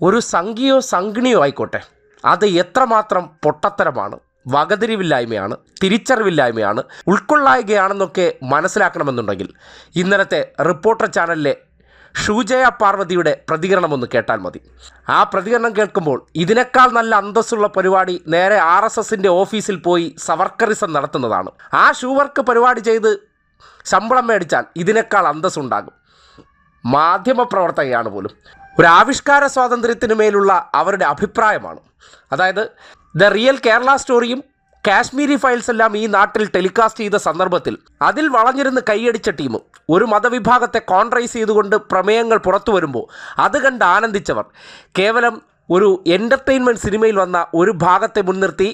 ഒരു സംഖ്യയോ സംഘിണിയോ ആയിക്കോട്ടെ അത് എത്രമാത്രം പൊട്ടത്തരമാണ് വകതിരിവില്ലായ്മയാണ് തിരിച്ചറിവില്ലായ്മയാണ് ഉൾക്കൊള്ളായികയാണെന്നൊക്കെ മനസ്സിലാക്കണമെന്നുണ്ടെങ്കിൽ ഇന്നലത്തെ റിപ്പോർട്ടർ ചാനലിലെ ഷൂജയ പാർവതിയുടെ പ്രതികരണം ഒന്ന് കേട്ടാൽ മതി. ആ പ്രതികരണം കേൾക്കുമ്പോൾ ഇതിനേക്കാൾ നല്ല അന്തസ്സുള്ള പരിപാടി നേരെ ആർ എസ് എസിന്റെ ഓഫീസിൽ പോയി സവർക്കറിസം നടത്തുന്നതാണ്. ആ ഷൂവർക്ക് പരിപാടി ചെയ്ത് ശമ്പളം മേടിച്ചാൽ ഇതിനേക്കാൾ അന്തസ്സുണ്ടാകും. മാധ്യമപ്രവർത്തകയാണ് പോലും. ഒരു ആവിഷ്കാര സ്വാതന്ത്ര്യത്തിന് മേലുള്ള അവരുടെ അഭിപ്രായമാണ്. അതായത് ദ റിയൽ കേരള സ്റ്റോറിയും കാശ്മീരി ഫയൽസ് എല്ലാം ഈ നാട്ടിൽ ടെലികാസ്റ്റ് ചെയ്ത സന്ദർഭത്തിൽ അതിൽ വളഞ്ഞിരുന്ന് കൈയടിച്ച ടീം ഒരു മതവിഭാഗത്തെ കോൺട്രൈസ് ചെയ്തുകൊണ്ട് പ്രമേയങ്ങൾ പുറത്തു വരുമ്പോൾ അത് കണ്ട് ആനന്ദിച്ചവർ. കേവലം ഒരു എന്റർടൈൻമെന്റ് സിനിമയിൽ വന്ന ഒരു ഭാഗത്തെ മുൻനിർത്തി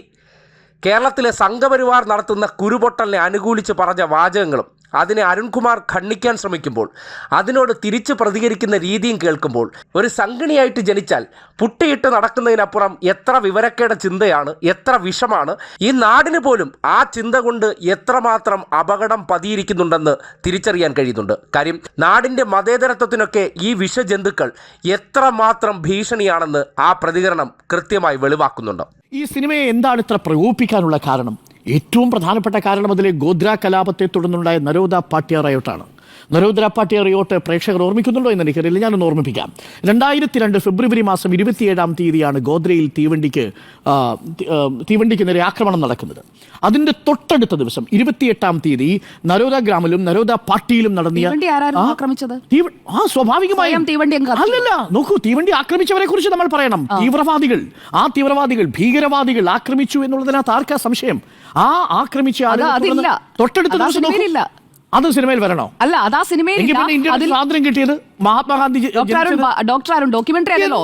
കേരളത്തിലെ സംഘപരിവാർ നടത്തുന്ന കുരുപൊട്ടലിനെ അനുകൂലിച്ച് പറഞ്ഞ വാചകങ്ങളും അതിനെ അരുൺകുമാർ ഖണ്ഡിക്കാൻ ശ്രമിക്കുമ്പോൾ അതിനോട് തിരിച്ച് പ്രതികരിക്കുന്ന രീതിയും കേൾക്കുമ്പോൾ ഒരു സംഘിണിയായിട്ട് ജനിച്ചാൽ പുട്ടിയിട്ട് നടക്കുന്നതിനപ്പുറം എത്ര വിവരക്കേട ചിന്തയാണ് എത്ര വിഷമാണ് ഈ നാടിന് പോലും ആ ചിന്ത കൊണ്ട് എത്രമാത്രം അപകടം പതിയിരിക്കുന്നുണ്ടെന്ന് തിരിച്ചറിയാൻ കഴിയുന്നുണ്ട്. കാര്യം നാടിന്റെ മതേതരത്വത്തിനൊക്കെ ഈ വിഷജന്തുക്കൾ എത്രമാത്രം ഭീഷണിയാണെന്ന് ആ പ്രതികരണം കൃത്യമായി വെളിവാക്കുന്നുണ്ട്. ഈ സിനിമയെ എന്താണ് ഇത്ര പ്രകോപിപ്പിക്കാനുള്ള കാരണം? ഏറ്റവും പ്രധാനപ്പെട്ട കാരണം അതിലെ ഗോദ്ര കലാപത്തെ തുടർന്നുണ്ടായ നരോദ പാട്യ റയോട്ടാണ്. നരോദ്ര നരോദര പാട്യാറയോട്ട് പ്രേക്ഷകർ ഓർമ്മിക്കുന്നുണ്ടോ എന്ന് എനിക്കറിയില്ല. ഞാനൊന്ന് ഓർമ്മിപ്പിക്കാം. രണ്ടായിരത്തി രണ്ട് ഫെബ്രുവരി മാസം ഇരുപത്തിയേഴാം തീയതിയാണ് ഗോദ്രയിൽ തീവണ്ടിക്ക് തീവണ്ടിക്ക് നേരെ ആക്രമണം നടക്കുന്നത്. അതിന്റെ തൊട്ടടുത്ത ദിവസം ഇരുപത്തിയെട്ടാം തീയതി നരോദ ഗ്രാമിലും നരോദ പാട്ടിയിലും നടന്നിയ ആ, സ്വാഭാവികമായും? അല്ലല്ല നോക്കൂ തീവണ്ടി ആക്രമിച്ചവരെ കുറിച്ച് നമ്മൾ പറയണം. തീവ്രവാദികൾ. ആ തീവ്രവാദികൾ ഭീകരവാദികൾ ആക്രമിച്ചു എന്നുള്ളതിനകത്ത് ആർക്കാ സംശയം? ആ ആക്രമിച്ച അതില്ല. തൊട്ടടുത്ത അത് ആ ദിവസം അത് സിനിമയിൽ വരണോ? അല്ല അതാ സിനിമയിൽ സ്വാതന്ത്ര്യം കിട്ടിയത് മഹാത്മാഗാന്ധി ഡോക്ടർ ഡോക്യുമെന്ററി അല്ലല്ലോ.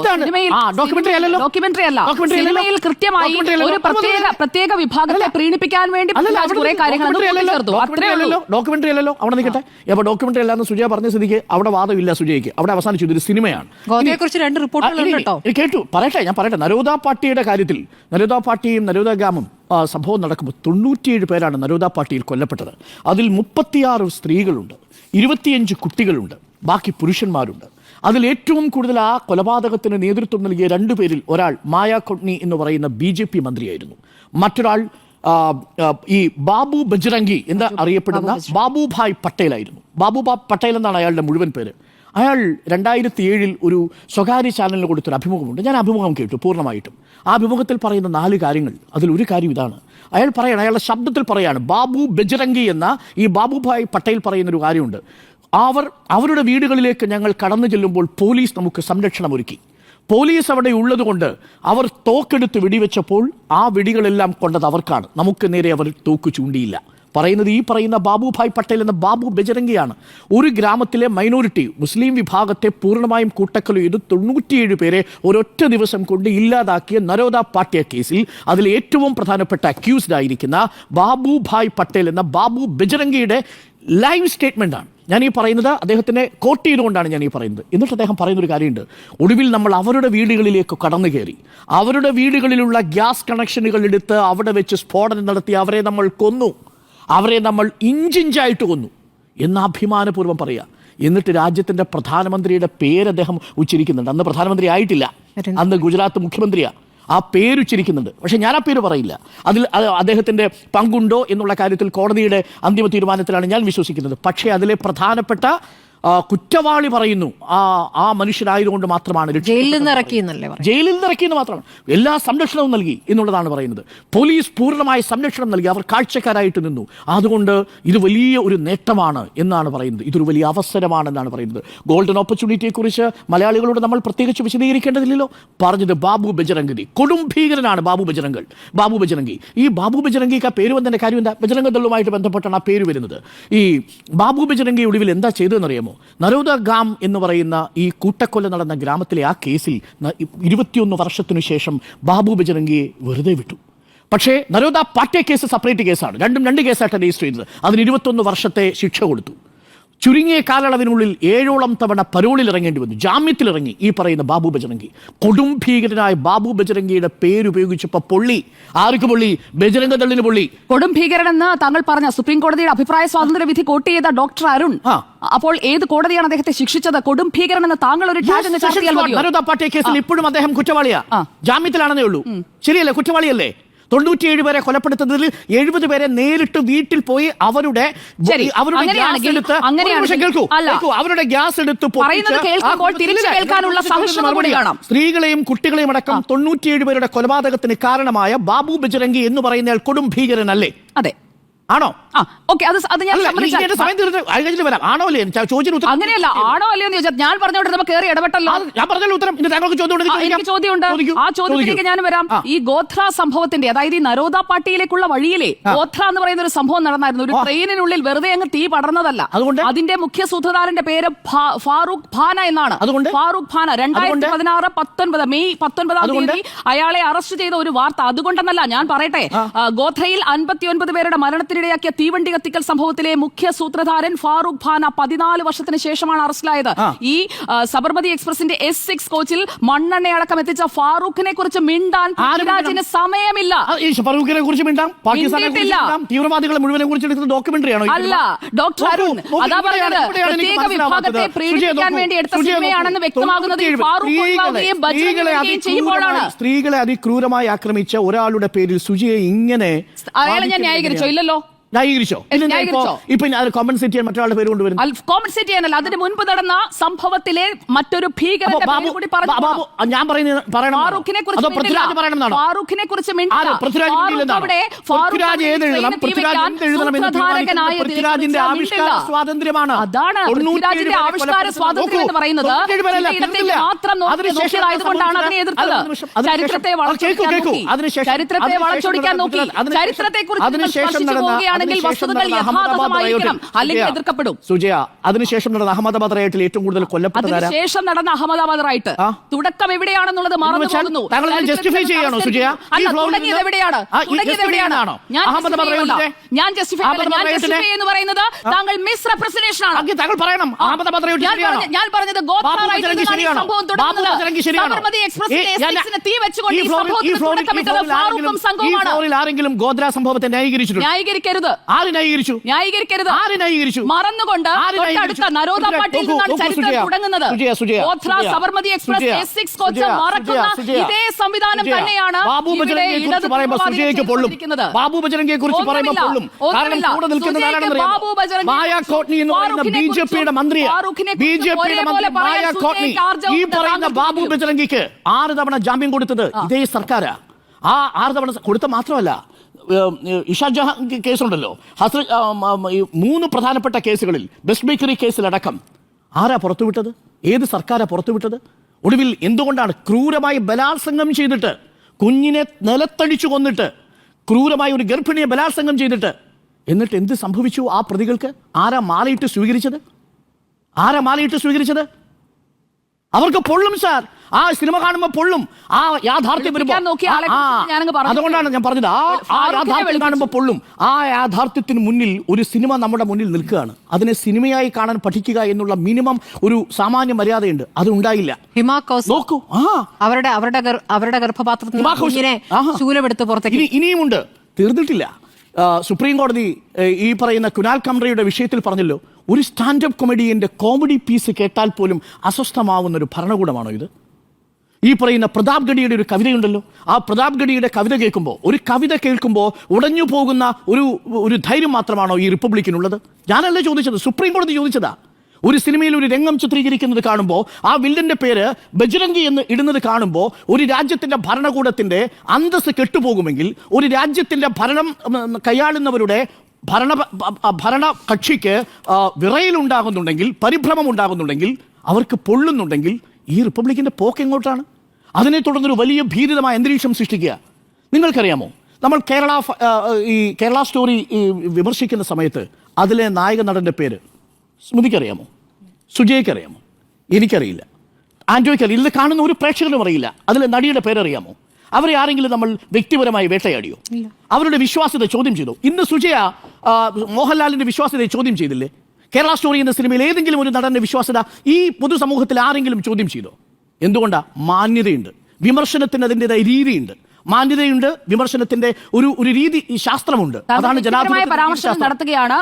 ഡോക്യുമെന്ററി അല്ല. സിനിമയിൽ കൃത്യമായി ഒരു പ്രത്യേക പ്രത്യേക വിഭാഗത്തെ പ്രീണിപ്പിക്കാൻ വേണ്ടി അവിടെ കുറെ കാര്യങ്ങൾ അല്ലല്ലോ. നിൽക്കട്ടെ. അപ്പൊ ഡോക്യുമെന്ററി അല്ലാന്ന് സുജയ പറഞ്ഞ സ്ഥിതിക്ക് അവിടെ വാദമില്ല സുജയ്ക്ക്. അവിടെ അവസാനിച്ചു. ഇതൊരു സിനിമയാണ്. രണ്ട് റിപ്പോർട്ടുകൾ കേട്ടോ. പറയട്ടെ ഞാൻ പറയട്ടെ. നരോദ പാർട്ടിയുടെ കാര്യത്തിൽ. നരോദ പാർട്ടിയും നരോദ ഗ്രാമം ആ, സംഭവം നടക്കുമ്പോൾ തൊണ്ണൂറ്റിയേഴ് പേരാണ് നരോദ പാർട്ടിയിൽ കൊല്ലപ്പെട്ടത്. അതിൽ മുപ്പത്തിയാറ് സ്ത്രീകളുണ്ട്. ഇരുപത്തിയഞ്ച് കുട്ടികളുണ്ട്. ബാക്കി പുരുഷന്മാരുണ്ട്. അതിൽ ഏറ്റവും കൂടുതൽ ആ കൊലപാതകത്തിന് നേതൃത്വം നൽകിയ രണ്ടു പേരിൽ ഒരാൾ മായ കൊട്നി എന്ന് പറയുന്ന ബി ജെ പി മന്ത്രിയായിരുന്നു. മറ്റൊരാൾ ഈ ബാബു ബജ്രംഗി എന്ന് അറിയപ്പെടുന്ന ബാബുഭായ് പട്ടേലായിരുന്നു. ബാബുഭായ് പട്ടേൽ എന്നാണ് അയാളുടെ മുഴുവൻ പേര്. അയാൾ രണ്ടായിരത്തി ഏഴിൽ ഒരു സ്വകാര്യ ചാനലിന് കൊടുത്തൊരു അഭിമുഖമുണ്ട്. ഞാൻ അഭിമുഖം കേട്ടു പൂർണമായിട്ടും. ആ അഭിമുഖത്തിൽ പറയുന്ന നാല് കാര്യങ്ങൾ അതിൽ ഒരു കാര്യം ഇതാണ്. അയാൾ പറയണം അയാളുടെ ശബ്ദത്തിൽ പറയാണ് ബാബു ബജ്രംഗി എന്ന ഈ ബാബുഭായ് പട്ടേൽ പറയുന്ന ഒരു കാര്യമുണ്ട്. അവർ അവരുടെ വീടുകളിലേക്ക് ഞങ്ങൾ കടന്നു ചെല്ലുമ്പോൾ പോലീസ് നമുക്ക് സംരക്ഷണം ഒരുക്കി പോലീസ് അവിടെ ഉള്ളതുകൊണ്ട് അവർ തോക്കെടുത്ത് വെടിവെച്ചപ്പോൾ ആ വെടികളെല്ലാം കൊണ്ടത് അവർക്കാണ്. നമുക്ക് നേരെ അവർ തോക്ക് ചൂണ്ടിയില്ല. പറയുന്നത് ഈ പറയുന്ന ബാബുഭായ് പട്ടേൽ എന്ന ബാബു ബജരംഗിയാണ്. ഒരു ഗ്രാമത്തിലെ മൈനോറിറ്റി മുസ്ലിം വിഭാഗത്തെ പൂർണമായും കൂട്ടക്കൊല ചെയ്ത് തൊണ്ണൂറ്റിയേഴ് പേരെ ഒരൊറ്റ ദിവസം കൊണ്ട് ഇല്ലാതാക്കിയ നരോദ പാട്യ കേസിൽ അതിൽ ഏറ്റവും പ്രധാനപ്പെട്ട അക്യൂസ്ഡ് ആയിരിക്കുന്ന ബാബുഭായ് പട്ടേൽ എന്ന ബാബു ബജരംഗിയുടെ ലൈവ് സ്റ്റേറ്റ്മെന്റ് ആണ്. ഞാൻ ഈ പറയുന്നത് അദ്ദേഹത്തിനെ കോട്ട് ചെയ്തുകൊണ്ടാണ് ഞാൻ ഈ പറയുന്നത്. എന്നിട്ട് അദ്ദേഹം പറയുന്ന ഒരു കാര്യമുണ്ട്. ഒടുവിൽ നമ്മൾ അവരുടെ വീടുകളിലേക്ക് കടന്നു കയറി. അവരുടെ വീടുകളിലുള്ള ഗ്യാസ് കണക്ഷനുകൾ എടുത്ത് അവിടെ വെച്ച് സ്ഫോടനം നടത്തി അവരെ നമ്മൾ കൊന്നു. അവരെ നമ്മൾ ഇഞ്ചിഞ്ചായിട്ട് കൊന്നു എന്ന് അഭിമാനപൂർവം പറയുക എന്നിട്ട് രാജ്യത്തിന്റെ പ്രധാനമന്ത്രിയുടെ പേര് അദ്ദേഹം ഉച്ചരിക്കുന്നുണ്ട്. അന്ന് പ്രധാനമന്ത്രി ആയിട്ടില്ല. അന്ന് ഗുജറാത്ത് മുഖ്യമന്ത്രിയാണ് ആ പേരുച്ചിരിക്കുന്നുണ്ട് പക്ഷേ ഞാൻ ആ പേര് പറയില്ല. അതിൽ അദ്ദേഹത്തിന്റെ പങ്കുണ്ടോ എന്നുള്ള കാര്യത്തിൽ കോടതിയുടെ അന്തിമ തീരുമാനത്തിലാണ് ഞാൻ വിശ്വസിക്കുന്നത്. പക്ഷേ അതിലെ പ്രധാനപ്പെട്ട കുറ്റവാളി പറയുന്നു. ആ ആ മനുഷ്യനായതുകൊണ്ട് മാത്രമാണ് ജയിലിൽ നിന്ന് ജയിലിൽ നിന്ന് ഇറക്കിയെന്ന് മാത്രമാണ്. എല്ലാ സംരക്ഷണവും നൽകി എന്നുള്ളതാണ് പറയുന്നത്. പോലീസ് പൂർണമായ സംരക്ഷണം നൽകി. അവർ കാഴ്ചക്കാരായിട്ട് നിന്നു. അതുകൊണ്ട് ഇത് വലിയ ഒരു നേട്ടമാണ് എന്നാണ് പറയുന്നത്. ഇതൊരു വലിയ അവസരമാണെന്നാണ് പറയുന്നത്. ഗോൾഡൻ ഓപ്പർച്യൂണിറ്റിയെ കുറിച്ച് മലയാളികളോട് നമ്മൾ പ്രത്യേകിച്ച് വിശദീകരിക്കേണ്ടതില്ലല്ലോ. പറഞ്ഞത് ബാബു ബജരംഗി കൊടും ഭീകരനാണ് ബാബു ബജരംഗൽ. ബാബു ബജരംഗി. ഈ ബാബു ബജരംഗിക്ക് ആ പേര് വന്നതിന്റെ കാര്യം എന്താ? ബജരംഗ ദളുമായിട്ട് ബന്ധപ്പെട്ടാണ് ആ പേര് വരുന്നത്. ഈ ബാബു ബജരംഗി ഒടുവിൽ എന്താ ചെയ്തതെന്നറിയാമോ? നരോദ ഗാം എന്ന് പറയുന്ന ഈ കൂട്ടക്കൊല നടന്ന ഗ്രാമത്തിലെ ആ കേസിൽ ഇരുപത്തിയൊന്ന് വർഷത്തിനു ശേഷം ബാബു ബജരംഗിയെ വെറുതെ വിട്ടു. പക്ഷേ നരോദ പാട്ടേ കേസ് സെപ്പറേറ്റ് കേസാണ്. രണ്ടും രണ്ട് കേസായിട്ടാണ് രജിസ്റ്റർ ചെയ്തത്. അതിന് ഇരുപത്തൊന്ന് വർഷത്തെ ശിക്ഷ കൊടുത്തു. ചുരുങ്ങിയ കാലയളവിനുള്ളിൽ ഏഴോളം തവണ പരോളിൽ ഇറങ്ങേണ്ടി വന്നു. ജാമ്യത്തിലിറങ്ങി ഈ പറയുന്ന ബാബു ബജരംഗി. കൊടും ഭീകരനായ ബാബു ബജറംഗിയുടെ പേരുപയോഗിച്ചപ്പോൾ പൊള്ളി. ആർക്ക് പൊള്ളി? ബജരംഗ തള്ളിന് പൊള്ളി. കൊടും ഭീകരനെന്ന് താങ്കൾ പറഞ്ഞ സുപ്രീം കോടതിയുടെ അഭിപ്രായ സ്വാതന്ത്ര്യ വിധി കോട്ട് ചെയ്ത ഡോക്ടർ അരുൺ. അപ്പോൾ ഏത് കോടതിയാണ് അദ്ദേഹത്തെ ശിക്ഷിച്ചത്? കൊടും ഭീകരനെന്ന് താങ്കൾ ഒരു കേസിൽ ഇപ്പോഴും അദ്ദേഹം കുറ്റവാളിയാ. ജാമ്യത്തിലാണെന്നേ ഉള്ളൂ. ശരിയല്ലേ? കുറ്റവാളിയല്ലേ? തൊണ്ണൂറ്റിയേഴ് പേരെ കൊലപ്പെടുത്തുന്നതിൽ എഴുപത് പേരെ നേരിട്ട് വീട്ടിൽ പോയി അവരുടെ. അവരുടെ ഗ്യാസ് എടുത്ത് കേൾക്കൂ. കേൾക്കൂ. അവരുടെ ഗ്യാസ്. സ്ത്രീകളെയും കുട്ടികളെയും അടക്കം തൊണ്ണൂറ്റിയേഴ് പേരുടെ കൊലപാതകത്തിന് കാരണമായ ബാബു ബജരംഗി എന്ന് പറയുന്നയാൾ കൊടും ഭീകരനല്ലേ? അതെ. ആണോ? ആ ഓക്കെ അത് അത് ഞാൻ അങ്ങനെയല്ല ആണോ അല്ലയോ എന്ന് ചോദിച്ചാൽ ഞാൻ പറഞ്ഞോണ്ട് നമുക്ക് കയറി ഇടപെട്ടല്ലോ. ഞാൻ പറഞ്ഞല്ലോ ഉത്തരം. താങ്കൾക്ക് ചോദ്യം ചോദിക്കൂ, ആ ചോദ്യത്തിലേക്ക് ഞാൻ വരാം. ഈ ഗോത്ര സംഭവത്തിന്റെ അതായത് ഈ നരോദ പാട്ടിയിലേക്കുള്ള വഴിയിലെ ഗോത്ര എന്ന് പറയുന്ന ഒരു സംഭവം നടന്നായിരുന്നു. ഒരു ട്രെയിനിനുള്ളിൽ വെറുതെ അങ്ങ് തീ പടർന്നതല്ല. അതുകൊണ്ട്? അതിന്റെ മുഖ്യ സൂത്രധാരന്റെ പേര് ഫാറൂഖ് ഭാന എന്നാണ്. അതുകൊണ്ട്? ഫാറൂഖ് ഭാന രണ്ടായിരത്തി? പതിനാറ് പത്തൊൻപത് മെയ് പത്തൊൻപതാം? തീയതി അയാളെ അറസ്റ്റ് ചെയ്ത ഒരു വാർത്ത. അതുകൊണ്ടെന്നല്ല ഞാൻ പറയട്ടെ. ഗോത്രയിൽ അൻപത്തിയൊൻപത് പേരുടെ മരണത്തിനിടയാക്കിയ തീവണ്ടി കത്തിക്കൽ സംഭവത്തിലെ മുഖ്യ സൂത്രധാരൻ ഫാറൂഖ് ഖാന പതിനാല് വർഷത്തിന് ശേഷമാണ് അറസ്റ്റിലായത്. ഈ സബർമതി എക്സ്പ്രസിന്റെ എസ് സിക്സ് കോച്ചിൽ മണ്ണെണ്ണ അടക്കം എത്തിച്ച ഫാറൂഖിനെ കുറിച്ച് മിണ്ടാൻ പൃഥ്വിരാജിന് സമയമില്ല. ഫാറൂഖിനെ കുറിച്ച് മിണ്ടാം പാകിസ്ഥാനെ തീവ്രവാദികളെ മുഴുവനെ കുറിച്ച് ഡോക്യുമെന്ററി ആണോ അല്ല ഡോക്ടർ അരുൺ അതാ പറയുന്നത് പ്രത്യേക വിഭാഗത്തെ പ്രീണിപ്പിക്കാൻ വേണ്ടി എടുത്ത സിനിമയാണെന്ന് വ്യക്തമാകുന്നത് സ്ത്രീകളെ അതിക്രൂരമായി ആക്രമിച്ച ഒരാളുടെ പേരിൽ സുജിയെ ഇങ്ങനെ അയാളെ ഞാൻ ന്യായീകരിച്ചോ? ഇല്ലല്ലോ. ന്യായീകരിച്ചോ? ഇപ്പോ കോമ്പൻസേറ്റ് ചെയ്യാൻ മറ്റൊരാളുടെ പേര് കൊണ്ടുവരും കോമ്പൻസേറ്റ് ചെയ്യാനല്ല അതിന് മുൻപ് നടന്ന സംഭവത്തിലെ മറ്റൊരു ഞാൻ ഫാറൂഖിനെ കുറിച്ച് കുറിച്ച് സ്വാതന്ത്ര്യമാണ്. അതാണ്. ആവിഷ്കാര സ്വാതന്ത്ര്യം എന്ന് പറയുന്നത്. മാത്രം അതിനുശേഷം അതിനെ എതിർത്തത്. ചരിത്രത്തെ വളച്ചൊടിക്കാൻ നോക്കി. ചരിത്രത്തെ വളച്ചൊടിക്കാൻ നോക്കി. അതിനുശേഷം- ചരിത്രത്തെക്കുറിച്ച് നടന്ന- വസ്തുതകൾ യഥാർത്ഥമായിരിക്കണം അല്ലെങ്കിൽ എതിർക്കപ്പെടും. സുജയ അതിനുശേഷം നടന്ന അഹമ്മദാബാദ് റൈറ്റിൽ ഏറ്റവും കൂടുതൽ കൊല്ലപ്പെട്ട ശേഷം നടന്ന അഹമ്മദാബാദ് റൈറ്റ് തുടക്കം എവിടെയാണെന്നുള്ളത് മറന്നു വെച്ചാൽ പോകുന്നു. താങ്കൾ ഇതിനെ ചെയ്യാണോ, സുജയ? തുടങ്ങിയത് എവിടെയാണ്? തുടങ്ങിയത് justify എവിടെയാണ്? ഞാൻ ഞാൻ ജസ്റ്റിഫൈ ഞാൻ ജസ്റ്റിഫൈ എന്ന് പറയുന്നത് താങ്കൾ മിസ് റെപ്രസെന്റേഷൻ ആണ് താങ്കൾ പറയണം. അഹമ്മദാബാദ് റൈറ്റ് ഞാൻ പറഞ്ഞത് ഗോത്ര റൈറ്റിൽ? സംഭവം തുടങ്ങുന്നത്. സബർമതി തീ വെച്ചുകൊണ്ട് ഈ സംഭവത്തിന് തുടക്കമിട്ടത് ഫാറൂഖും ആരെങ്കിലും- ഈ സംഘവുമാണ്. ആരെങ്കിലും ഗോദ്ര സംഭവത്തെ ന്യായീകരിച്ചിട്ടുണ്ട്. ന്യായീകരിക്കരുത്. ആര് ന്യായീകരിച്ചു? ന്യായീകരിക്കരുത്. ആര് ന്യായീകരിച്ചു? മറന്നുകൊണ്ട് ആര് തൊട്ടടുത്ത ന്യായീകരിച്ചു? നരോദ പാട്ടിൽ നിന്നാണ് ചരിത്രം. തുടങ്ങുന്നത്. Sabarmati express S six coach Sujaya, മറക്കുന്ന ഇതേ സംവിധാനം തന്നെയാണ് ബാബു ബജരംഗിയെ കുറിച്ച് പറയുമ്പോൾ പൊള്ളും. ബാബു ബജരംഗിയെ കുറിച്ച് പറയുമ്പോൾ പൊള്ളും. കാരണം. കൂടെ നിൽക്കുന്നത് മായ കുറിച്ചും കോട്നി എന്ന് പറയുന്ന ഫാറൂഖിനെ ബി ജെ പിയുടെ മന്ത്രിയാണ് ബി ജെ പിയുടെ മന്ത്രി മായ ഈ. പറയുന്ന ബാബു ബജരംഗിക്ക് ആറ് തവണ ജാമ്യം കൊടുത്തത് ഇതേ സർക്കാരാ. ആ ആറ് തവണ കൊടുത്ത മാത്രമല്ല ഇഷ ജഹാൻ കേസുണ്ടല്ലോ. ഹസ്ര മൂന്ന് പ്രധാനപ്പെട്ട കേസുകളിൽ ബെസ്റ്റ് ബേക്കറി കേസിലടക്കം ആരാ പുറത്തുവിട്ടത്? ഏത് സർക്കാരാ പുറത്തുവിട്ടത്? ഒടുവിൽ എന്തുകൊണ്ടാണ് ക്രൂരമായി ബലാത്സംഗം ചെയ്തിട്ട് കുഞ്ഞിനെ നിലത്തടിച്ചു കൊന്നിട്ട് ക്രൂരമായി ഒരു ഗർഭിണിയെ ബലാത്സംഗം ചെയ്തിട്ട് എന്നിട്ട് എന്ത് സംഭവിച്ചു ആ പ്രതികൾക്ക്? ആരാ മാലയിട്ട് സ്വീകരിച്ചത്? ആരാ മാലയിട്ട് സ്വീകരിച്ചത്? അവർക്ക് പൊള്ളും സാർ. ആ സിനിമ കാണുമ്പോൾ പൊള്ളും. ആ യാഥാർത്ഥ്യം വരുമ്പോൾ. അതുകൊണ്ടാണ് ഞാൻ പറഞ്ഞത്. ആ ആ യാഥാർത്ഥ്യം. കാണുമ്പോൾ പൊള്ളും. ആ യാഥാർത്ഥ്യത്തിന് മുന്നിൽ ഒരു സിനിമ നമ്മുടെ മുന്നിൽ നിൽക്കുകയാണ്. അതിനെ സിനിമയായി കാണാൻ പഠിക്കുക എന്നുള്ള മിനിമം ഒരു സാമാന്യ മര്യാദയുണ്ട്. അത് ഉണ്ടായില്ല. നോക്കൂ. അവരുടെ അവരുടെ അവരുടെ ഗർഭപാത്രത്തിൽ ശൂലമെടുത്ത് പുറത്തേക്ക് ഇനിയുമുണ്ട്. തീർന്നിട്ടില്ല. സുപ്രീം കോടതി ഈ പറയുന്ന കുനാൽ കംറയുടെ വിഷയത്തിൽ പറഞ്ഞല്ലോ. ഒരു സ്റ്റാൻഡപ്പ് കൊമഡിയന്റെ കോമഡി പീസ് കേട്ടാൽ പോലും അസ്വസ്ഥമാവുന്ന ഒരു ഭരണകൂടമാണോ ഇത്? ഈ പറയുന്ന പ്രതാപ് ഗഡിയുടെ ഒരു കവിതയുണ്ടല്ലോ. ആ പ്രതാപ് ഗഡിയുടെ കവിത കേൾക്കുമ്പോൾ ഒരു കവിത കേൾക്കുമ്പോൾ ഉടഞ്ഞു പോകുന്ന ഒരു ഒരു ധൈര്യം മാത്രമാണോ ഈ റിപ്പബ്ലിക്കിനുള്ളത്? ഞാനല്ല ചോദിച്ചത്? സുപ്രീം കോടതി ചോദിച്ചതാ. ഒരു സിനിമയിൽ ഒരു രംഗം ചിത്രീകരിക്കുന്നത് കാണുമ്പോൾ ആ വില്ലന്റെ പേര് ബജ്രംഗി എന്ന് ഇടുന്നത് കാണുമ്പോൾ ഒരു രാജ്യത്തിന്റെ ഭരണകൂടത്തിന്റെ അന്തസ് കെട്ടുപോകുമെങ്കിൽ ഒരു രാജ്യത്തിന്റെ ഭരണം കൈയാളുന്നവരുടെ ഭരണ ഭരണ കക്ഷിക്ക് വിറയലുണ്ടാകുന്നുണ്ടെങ്കിൽ പരിഭ്രമം ഉണ്ടാകുന്നുണ്ടെങ്കിൽ അവർക്ക് പൊള്ളുന്നുണ്ടെങ്കിൽ ഈ റിപ്പബ്ലിക്കിന്റെ പോക്ക് എങ്ങോട്ടാണ്? അതിനെ തുടർന്നൊരു വലിയ ഭീതിതമായ അന്തരീക്ഷം സൃഷ്ടിക്കുക. നിങ്ങൾക്കറിയാമോ? നമ്മൾ കേരള ഈ കേരള സ്റ്റോറി ഈ വിമർശിക്കുന്ന സമയത്ത് അതിലെ നായക നടന്റെ പേര് സ്മൃതിക്കറിയാമോ? സുജയ്ക്കറിയാമോ? എനിക്കറിയില്ല. ആൻഡോയ്ക്ക് അറിയില്ല ഇത് കാണുന്ന ഒരു പ്രേക്ഷകനും അറിയില്ല. അതിലെ നടിയുടെ പേരറിയാമോ? അവരെ ആരെങ്കിലും നമ്മൾ വ്യക്തിപരമായി വേട്ടയാടിയോ? അവരുടെ വിശ്വാസ്യത ചോദ്യം ചെയ്തു. ഇന്ന് സുജയ മോഹൻലാലിന്റെ മോഹൻലാലിന്റെ വിശ്വാസ്യതയെ ചോദ്യം ചെയ്തില്ലേ? കേരള സ്റ്റോറി എന്ന സിനിമയിൽ ഏതെങ്കിലും ഒരു നടന്റെ വിശ്വാസ്യത ഈ പൊതുസമൂഹത്തിൽ ആരെങ്കിലും ചോദ്യം ചെയ്തോ? എന്തുകൊണ്ടാണ് മാന്യതയുണ്ട്? വിമർശനത്തിന് അതിന്റെതായ രീതിയുണ്ട്. മാന്യതയുണ്ട് വിമർശനത്തിന്റെ ഒരു ഒരു രീതി ഈ ശാസ്ത്രമുണ്ട്. അതാണ് പരാമർശം. നടത്തുകയാണ്.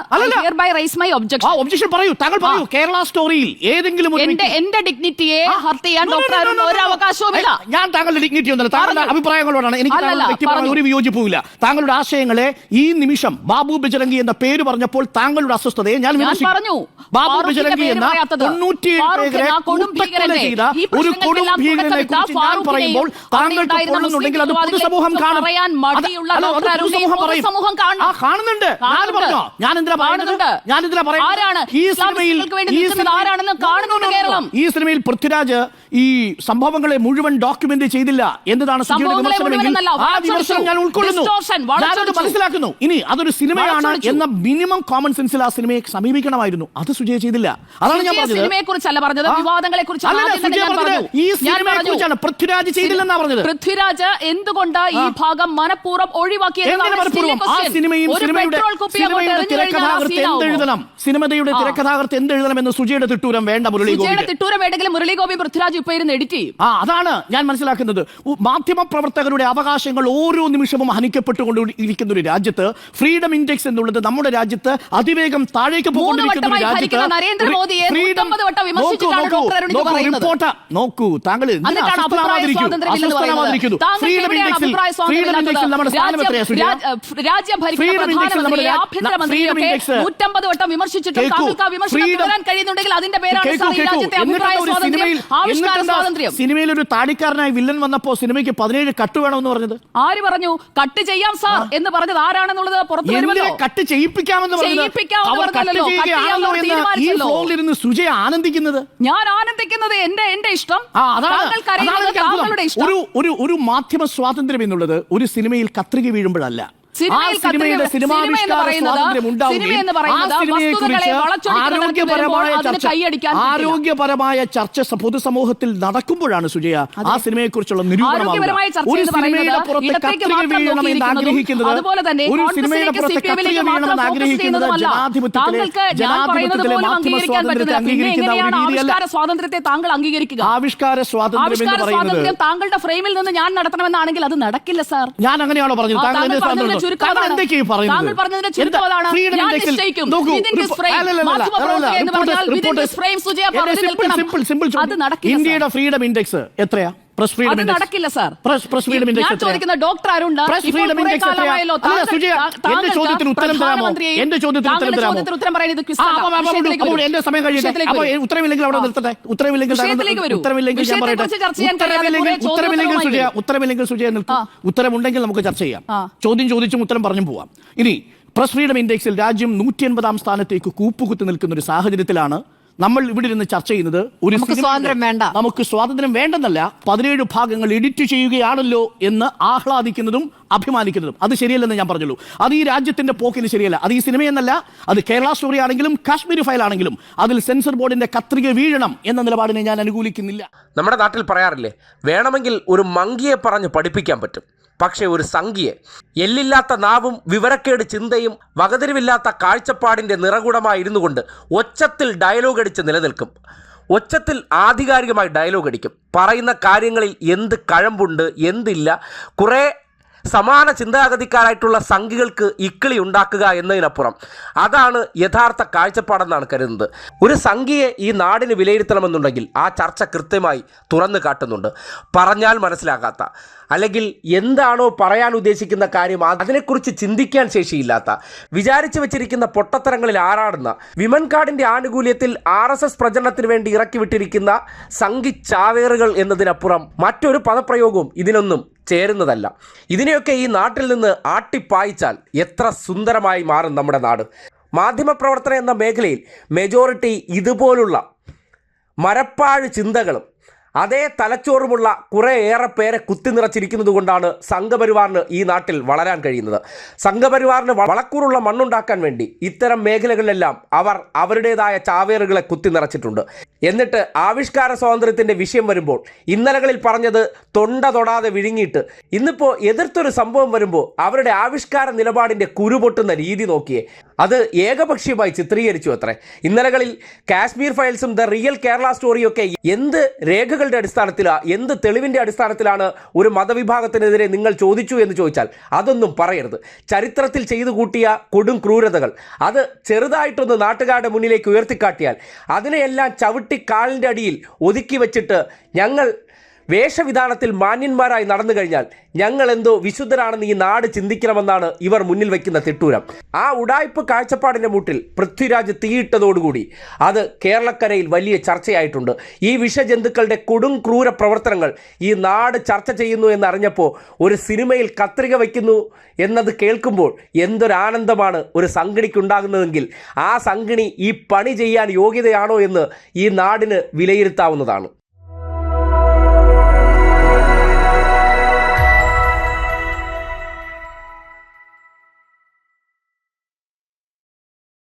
Rise my ah objection objection പറയൂ. താങ്കൾ പറയൂ. കേരള സ്റ്റോറിയിൽ ഏതെങ്കിലും എന്റെ ഡിഗ്നിറ്റിയെ ഹർട്ട് ചെയ്യാൻ ഡോക്ടർ അരുൺ ഒരു അവകാശവുമില്ല ഞാൻ താങ്കളുടെ ഡിഗ്നിറ്റി ഒന്നല്ല താങ്കളുടെ അഭിപ്രായങ്ങളോടാണ് എനിക്ക് വ്യക്തിപരമായ ഒരു വിയോജിപ്പുമില്ല. താങ്കളുടെ ആശയങ്ങളെ ഈ നിമിഷം ബാബു ബിജരംഗി എന്ന പേര് പറഞ്ഞപ്പോൾ താങ്കളുടെ അസ്വസ്ഥതയെ ഞാൻ പറഞ്ഞു. ബാബു ബജരംഗി എന്ന. തൊണ്ണൂറ്റിയേഴ് ഒരു കൊടും ഭീകരനെ കുറിച്ച് ഞാൻ പറയുമ്പോൾ താങ്കൾക്ക് അത് പൊതുസമൂഹം കാണും. പൊതുസമൂഹം പറയും. ആ കാണുന്നുണ്ട്. ഞാൻ. പറഞ്ഞോ? ഞാൻ എന്തിനാ പറയുന്നത്? ഞാൻ എന്തിനാ പറയുന്നത്? ആരാണ്? ഈ സിനിമയിൽ ഈ സിനിമയിൽ- പൃഥ്വിരാജ് ഈ സംഭവങ്ങളെ മുഴുവൻ ഡോക്യുമെന്റ് ചെയ്തില്ല എന്നതാണ് സുജിയുടെ സംഭവങ്ങളെ വിമർശനമെങ്കിൽ ആ വിമർശനം ഞാൻ ഉൾക്കൊള്ളുന്നു. ഞാനത് മനസ്സിലാക്കുന്നു. ഇനി അതൊരു സിനിമയാണ് എന്ന മിനിമം കോമൺ സെൻസിൽ ആ സിനിമയെ സമീപിക്കണമായിരുന്നു. അത് സുജയ ചെയ്തില്ല. അതാണ് ഞാൻ പറഞ്ഞത്. സിനിമയെ കുറിച്ചല്ല പറഞ്ഞത്. വിവാദങ്ങളെ കുറിച്ചാണ് പൃഥ്വിരാജ് ചെയ്തില്ലെന്നാ പറഞ്ഞത്. പൃഥ്വിരാജ് എന്തുകൊണ്ട് ഈ ഭാഗം മനഃപൂർവം ഒഴിവാക്കിയത് സിനിമയുടെ തിരക്കഥാകൃത്ത്. തിരക്കഥാകൃത്ത് എന്തെഴുതണം എന്ന് സുജിയുടെ തിട്ടൂരം വേണ്ട മുരളി തിട്ടൂരം വേണ്ടെങ്കിലും മുരളി ഗോപി പൃഥ്വിരാജ് ഇപ്പൊ ഇരുന്ന് എഡിറ്റ് ചെയ്യും. ആ അതാണ് ഞാൻ മനസ്സിലാക്കുന്നത്. മാധ്യമ പ്രവർത്തകരുടെ അവകാശങ്ങൾ ഓരോ നിമിഷവും ഹനിക്കപ്പെട്ടുകൊണ്ടിരിക്കുന്ന ഒരു രാജ്യത്ത് ഫ്രീഡം ഇൻഡെക്സ് എന്നുള്ളത് നമ്മുടെ രാജ്യത്ത് അതിവേഗം താഴേക്ക് വട്ടമായി രാജ്യത്ത് ഭരിക്കുന്ന 150 വട്ടം നോക്കൂ, താങ്കൾ ഫ്രീഡം എവിടെയാണ് ഇൻഡെക്സിൽ ഫ്രീഡം ഇൻഡെക്സിൽ നമ്മുടെ സ്ഥാനം രാജ്യം- എത്രയാ സുജയ? രാജ്യം ഭരിക്കുന്ന പ്രധാനമന്ത്രിയെ ആഭ്യന്തരമന്ത്രിയൊക്കെ നൂറ്റമ്പത് വട്ടം വിമർശിച്ചിട്ടും കേൾക്കൂ. താങ്കൾക്ക് വിമർശനം തുടരാൻ കഴിയുന്നുണ്ടെങ്കിൽ അതിന്റെ പേരാണ് സാർ ഈ രാജ്യത്തെ അഭിപ്രായ സ്വാതന്ത്ര്യം? സിനിമയിൽ- ആവിഷ്കാര സ്വാതന്ത്ര്യം. സിനിമയിൽ ഒരു താടിക്കാരനായി വില്ലൻ വന്നപ്പോ സിനിമയ്ക്ക് പതിനേഴ് കട്ട് വേണമെന്ന് പറഞ്ഞത്? ആര് പറഞ്ഞു? കട്ട് ചെയ്യാം സാർ എന്ന് പറഞ്ഞത് ആരാണെന്നുള്ളത് പുറത്തു വരുമല്ലോ. കട്ട് ചെയ്യിപ്പിക്കാമെന്ന് പറഞ്ഞത് സുജയ ആനന്ദിക്കുന്നത്. ഞാൻ ആനന്ദിക്കുന്നത് എന്റെ എന്റെ ഇഷ്ടം. ആ അതാണ്. താങ്കൾക്ക് അതാണ് അറിയുന്നത് എനിക്ക് അത്ഭുതം. താങ്കളുടെ ഇഷ്ടം. ഒരു ഒരു മാധ്യമ സ്വാതന്ത്ര്യം എന്നുള്ളത് ഒരു സിനിമയിൽ കത്രിക വീഴുമ്പോഴല്ല. ആരോഗ്യപരമായ ചർച്ച പൊതുസമൂഹത്തിൽ നടക്കുമ്പോഴാണ് സുജയ ആ സിനിമയെ കുറിച്ചുള്ള അതുപോലെ തന്നെ ആവിഷ്കാര സ്വാതന്ത്ര്യത്തെ താങ്കൾ അംഗീകരിക്കുക? ആവിഷ്കാര സ്വാതന്ത്ര്യം താങ്കളുടെ ഫ്രെയിമിൽ നിന്ന് ഞാൻ നടത്തണമെന്നാണെങ്കിൽ അത് നടക്കില്ല സാർ. ഞാൻ അങ്ങനെയാണോ പറഞ്ഞത്? താങ്കൾ പറഞ്ഞതിന്റെ ചുരുക്കം അതാണ്. ഞാൻ നിശ്ചയിക്കും. അത് നടക്കില്ല, ഇന്ത്യയുടെ ഫ്രീഡം ഇൻഡെക്സ് എത്രയാ? പ്രസ് ഫ്രീഡം നടക്കില്ല സാർ. പ്രസ് ഫ്രീഡം ഇൻഡെക്സ് ചോദിക്കുന്ന doctor Arun press freedom index അല്ല സുജയ എന്റെ ചോദ്യത്തിന് ഉത്തരം തരാമോ? എന്റെ ചോദ്യത്തിന് ഉത്തരം തരാമോ? ഉത്തരം പറയാൻ ഇത്. അപ്പോൾ. എന്റെ സമയം കഴിയട്ടെ അപ്പോൾ ഉത്തരമില്ലെങ്കിൽ അവിടെ നിർത്തട്ടെ? ഉത്തരമില്ലെങ്കിൽ. ഉത്തരവില്ലെങ്കിൽ ഞാൻ പറയട്ടെ ഉത്തരമില്ലെങ്കിൽ ഉത്തരമില്ലെങ്കിൽ സുജയ ഉത്തരമില്ലെങ്കിൽ സുജയ നിർത്തും. ഉത്തരമുണ്ടെങ്കിൽ നമുക്ക് ചർച്ച ചെയ്യാം. ചോദ്യം ചോദിച്ചും ഉത്തരം പറഞ്ഞു പോവാം. ഇനി പ്രസ് ഫ്രീഡം ഇൻഡെക്സിൽ രാജ്യം നൂറ്റി എൺപതാം സ്ഥാനത്തേക്ക് കൂപ്പുകുത്തി നിൽക്കുന്ന ഒരു സാഹചര്യത്തിലാണ് നമ്മൾ ഇവിടെ ഇരുന്ന് ചർച്ച ചെയ്യുന്നത് ഒരു സ്വാതന്ത്ര്യം വേണ്ട. നമുക്ക് സ്വാതന്ത്ര്യം വേണ്ടെന്നല്ല പതിനേഴ് ഭാഗങ്ങൾ എഡിറ്റ് ചെയ്യുകയാണല്ലോ എന്ന് ആഹ്ലാദിക്കുന്നതും അഭിമാനിക്കുന്നതും. അത് ശരിയല്ലെന്ന് ഞാൻ പറഞ്ഞുള്ളൂ. അത് ഈ രാജ്യത്തിന്റെ പോക്കിന് ശരിയല്ല. അത് ഈ സിനിമയെന്നല്ല അത് കേരള സ്റ്റോറി ആണെങ്കിലും കാശ്മീർ ഫയൽ ആണെങ്കിലും അതിൽ സെൻസർ ബോർഡിന്റെ കത്രിക വീഴണം എന്ന നിലപാടിനെ ഞാൻ അനുകൂലിക്കുന്നില്ല. നമ്മുടെ നാട്ടിൽ പറയാറില്ലേ വേണമെങ്കിൽ ഒരു മങ്കിയെ പറഞ്ഞ് പഠിപ്പിക്കാൻ പറ്റും. പക്ഷേ ഒരു സംഖ്യയെ എല്ലില്ലാത്ത നാവും വിവരക്കേട് ചിന്തയും വകതിരിവില്ലാത്ത കാഴ്ചപ്പാടിന്റെ നിറകുടമായിരുന്നു കൊണ്ട് ഒച്ചത്തിൽ ഡയലോഗ് അടിച്ച് നിലനിൽക്കും. ഒച്ചത്തിൽ ആധികാരികമായി ഡയലോഗ് അടിക്കും. പറയുന്ന കാര്യങ്ങളിൽ എന്ത് കഴമ്പുണ്ട് എന്തില്ല കുറേ സമാന ചിന്താഗതിക്കാരായിട്ടുള്ള സംഘികൾക്ക് ഇക്കിളി ഉണ്ടാക്കുക എന്നതിനപ്പുറം അതാണ് യഥാർത്ഥ കാഴ്ചപ്പാടെന്നാണ് കരുതുന്നത്. ഒരു സംഘിയെ ഈ നാടിന് വിലയിരുത്തണമെന്നുണ്ടെങ്കിൽ ആ ചർച്ച കൃത്യമായി തുറന്നു കാട്ടുന്നുണ്ട്. പറഞ്ഞാൽ മനസ്സിലാകാത്ത അല്ലെങ്കിൽ എന്താണോ പറയാൻ ഉദ്ദേശിക്കുന്ന കാര്യം അതിനെക്കുറിച്ച് ചിന്തിക്കാൻ ശേഷിയില്ലാത്ത വിചാരിച്ചു വെച്ചിരിക്കുന്ന പൊട്ടത്തരങ്ങളിൽ ആറാടുന്ന വിമൻ കാർഡിന്റെ ആനുകൂല്യത്തിൽ ആർ എസ് എസ് പ്രചരണത്തിന് വേണ്ടി ഇറക്കിവിട്ടിരിക്കുന്ന സംഘി ചാവേറുകൾ എന്നതിനപ്പുറം മറ്റൊരു പദപ്രയോഗവും ഇതിനൊന്നും ചേരുന്നതല്ല. ഇതിനെയൊക്കെ ഈ നാട്ടിൽ നിന്ന് ആട്ടിപ്പായിച്ചാൽ എത്ര സുന്ദരമായി മാറും നമ്മുടെ നാട്. മാധ്യമപ്രവർത്തനം എന്ന മേഖലയിൽ മെജോറിറ്റി ഇതുപോലുള്ള മരപ്പാഴ് ചിന്തകളും അതേ തലച്ചോറുമുള്ള കുറേയേറെ പേരെ കുത്തി നിറച്ചിരിക്കുന്നത് കൊണ്ടാണ് സംഘപരിവാറിന് ഈ നാട്ടിൽ വളരാൻ കഴിയുന്നത്. സംഘപരിവാറിന് വളക്കൂറുള്ള മണ്ണുണ്ടാക്കാൻ വേണ്ടി ഇത്തരം മേഖലകളിലെല്ലാം അവർ അവരുടേതായ ചാവേറുകളെ കുത്തി നിറച്ചിട്ടുണ്ട്. എന്നിട്ട് ആവിഷ്കാര സ്വാതന്ത്ര്യത്തിന്റെ വിഷയം വരുമ്പോൾ ഇന്നലകളിൽ പറഞ്ഞത് തൊണ്ട തൊടാതെ വിഴുങ്ങിയിട്ട് ഇന്നിപ്പോൾ എതിർത്തൊരു സംഭവം വരുമ്പോൾ അവരുടെ ആവിഷ്കാര നിലപാടിന്റെ കുരുപൊട്ടുന്ന രീതി നോക്കിയേ. അത് ഏകപക്ഷീയമായി ചിത്രീകരിച്ചു അത്രേ. ഇന്നലകളിൽ കാശ്മീർ ഫയൽസും ദ റിയൽ കേരള സ്റ്റോറിയും ഒക്കെ എന്ത് രേഖകളുടെ അടിസ്ഥാനത്തിലാണ് എന്ത് തെളിവിന്റെ അടിസ്ഥാനത്തിലാണ് ഒരു മതവിഭാഗത്തിനെതിരെ നിങ്ങൾ ചോദിച്ചു എന്ന് ചോദിച്ചാൽ അതൊന്നും പറയരുത്. ചരിത്രത്തിൽ ചെയ്തു കൂട്ടിയ കൊടും ക്രൂരതകൾ. അത് ചെറുതായിട്ടൊന്ന് നാട്ടുകാരുടെ മുന്നിലേക്ക് ഉയർത്തിക്കാട്ടിയാൽ അതിനെയെല്ലാം ചവിട്ടി കാലിന്റെ അടിയിൽ ഒതുക്കി വെച്ചിട്ട് ഞങ്ങൾ വേഷവിധാനത്തിൽ മാന്യന്മാരായി നടന്നു കഴിഞ്ഞാൽ ഞങ്ങൾ എന്തോ വിശുദ്ധരാണെന്ന് ഈ നാട് ചിന്തിക്കണമെന്നാണ് ഇവർ മുന്നിൽ വയ്ക്കുന്ന തിട്ടൂരം. ആ ഉടായ്പ് കാഴ്ചപ്പാടിന്റെ മൂട്ടിൽ പൃഥ്വിരാജ് തീയിട്ടതോടുകൂടി അത് കേരളക്കരയിൽ വലിയ ചർച്ചയായിട്ടുണ്ട്. ഈ വിഷജന്തുക്കളുടെ കൊടും ക്രൂര പ്രവർത്തനങ്ങൾ ഈ നാട് ചർച്ച ചെയ്യുന്നു എന്നറിഞ്ഞപ്പോൾ ഒരു സിനിമയിൽ കത്രിക വയ്ക്കുന്നു എന്നത് കേൾക്കുമ്പോൾ എന്തൊരാനന്ദമാണ് ഒരു സംഗണിക്കുണ്ടാകുന്നതെങ്കിൽ ആ സംഗണി ഈ പണി ചെയ്യാൻ യോഗ്യതയാണോ എന്ന് ഈ നാടിന് വിലയിരുത്താവുന്നതാണ്.